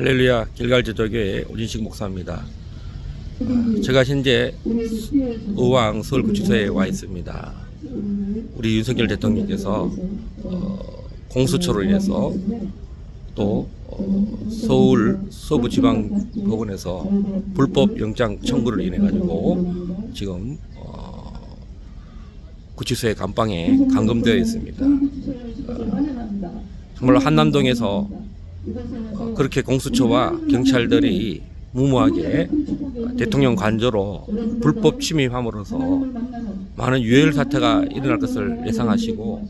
할렐루야 길갈제도교회 오진식 목사입니다. 아, 제가 현재 의왕 서울구치소에 와 있습니다. 우리 윤석열 대통령께서 어, 공수처로 인해서 또 어, 서울 서부지방법원에서 불법 영장 청구를 인해 가지고 지금 어, 구치소의 감방에 감금되어 있습니다. 어, 정말 한남동에서 어, 그렇게 공수처와 경찰들이 무모하게 대통령 관저로 불법 침입함으로써 많은 유혈 사태가 일어날 것을 예상하시고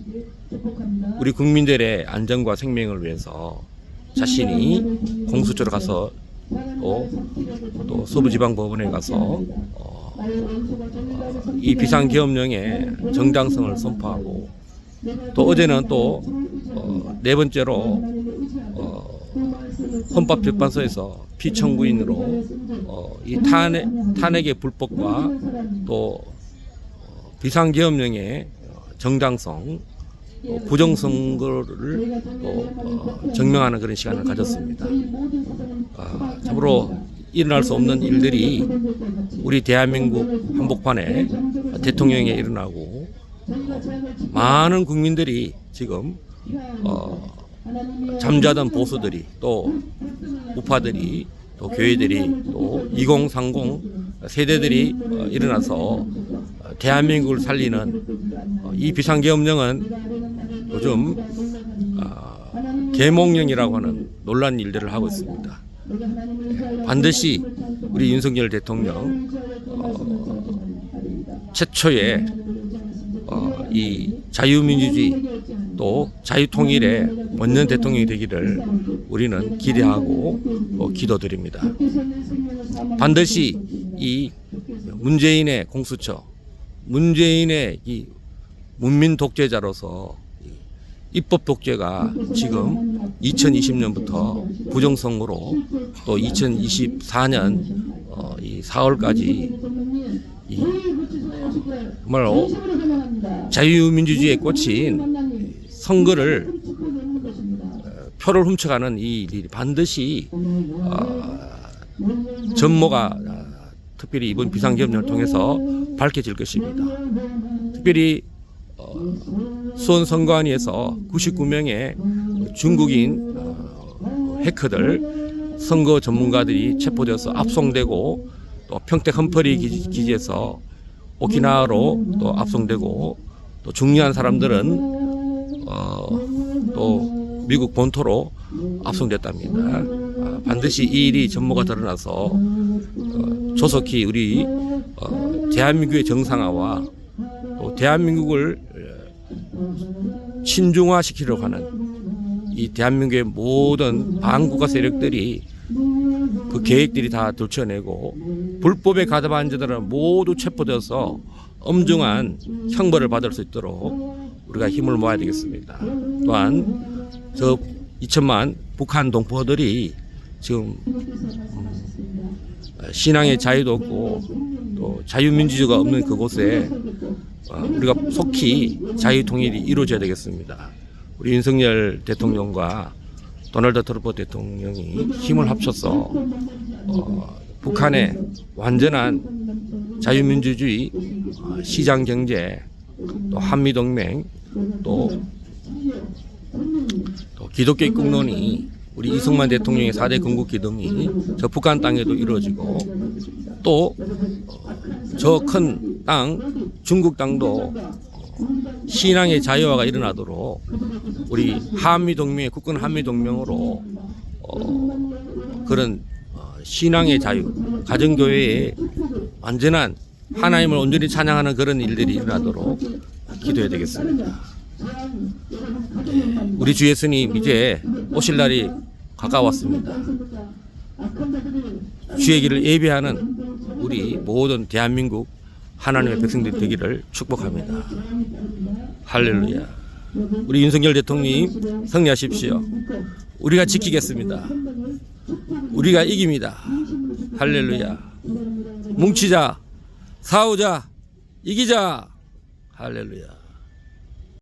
우리 국민들의 안전과 생명을 위해서 자신이 공수처로 가서 또, 또 서부지방법원에 가서 어, 어, 이 비상계엄령의 정당성을 선포하고 또 어제는 또네 번째로 어, 헌법재판소에서 피청구인으로 어, 이 탄핵, 탄핵의 불법과 또 어, 비상계엄령의 정당성, 또 부정선거를 또 어, 증명하는 그런 시간을 가졌습니다. 아, 참으로 일어날 수 없는 일들이 우리 대한민국 한복판에 대통령에 일어나고 많은 국민들이 지금 어, 잠자던 보수들이 또 우파들이 또 교회들이 또 2030 세대들이 어, 일어나서 어, 대한민국을 살리는 어, 이 비상계엄령은 요즘 어, 계몽령이라고 하는 놀란 일들을 하고 있습니다. 예, 반드시 우리 윤석열 대통령 어, 최초의 어, 이 자유민주주의 또 자유통일의 원년 대통령이 되기를 우리는 기대하고 어, 기도드립니다. 반드시 이 문재인의 공수처, 문재인의 이 문민 독재자로서 입법 독재가 지금 2020년부터 부정선거로 또 2024년 어, 이 4월까지 이 정말로 자유민주주의에 꽂힌 선거를 어, 표를 훔쳐가는 이 일이 반드시 어, 전모가 어, 특별히 이번 비상계엄령을 통해서 밝혀질 것입니다. 특별히 어, 수원 선관위에서 99명의 중국인 어, 해커들 선거 전문가들이 체포되어서 압송되고 또 평택 험퍼리 기지, 기지에서 오키나와로 또 압송되고 또 중요한 사람들은 어, 또 미국 본토로 압송됐답니다. 아, 반드시 이 일이 전모가 드러나서 어, 조속히 우리 어, 대한민국의 정상화와 또 대한민국을 어, 친중화시키려고 하는 이 대한민국의 모든 반국가 세력들이 그 계획들이 다 들춰내고 불법에 가담한 자들은 모두 체포되어서 엄중한 형벌을 받을 수 있도록 우리가 힘을 모아야 되겠습니다. 또한 저 2천만 북한 동포들이 지금 음, 신앙의 자유도 없고 또 자유민주주의가 없는 그곳에 어, 우리가 속히 자유통일이 이루어져야 되겠습니다. 우리 윤석열 대통령과 도널드 트럼프 대통령이 힘을 합쳐서 어, 북한의 완전한 자유민주주의, 어, 시장 경제, 또 한미 동맹, 또, 또 기독교 입국론이 우리 이승만 대통령의 4대 건국 기둥이 저 북한 땅에도 이루어지고 또 저 큰 땅 중국 땅도 어, 신앙의 자유화가 일어나도록 우리 한미 동맹의 국군 한미 동맹으로 어, 그런 어, 신앙의 자유, 가정교회의 완전한 하나님을 온전히 찬양하는 그런 일들이 일어나도록 기도해야 되겠습니다. 예, 우리 주 예수님 이제 오실 날이 가까웠습니다. 주의 길을 예배하는 우리 모든 대한민국 하나님의 백성들 되기를 축복합니다. 할렐루야. 우리 윤석열 대통령 승리하십시오. 우리가 지키겠습니다. 우리가 이깁니다. 할렐루야. 뭉치자, 싸우자, 이기자. 할렐루야.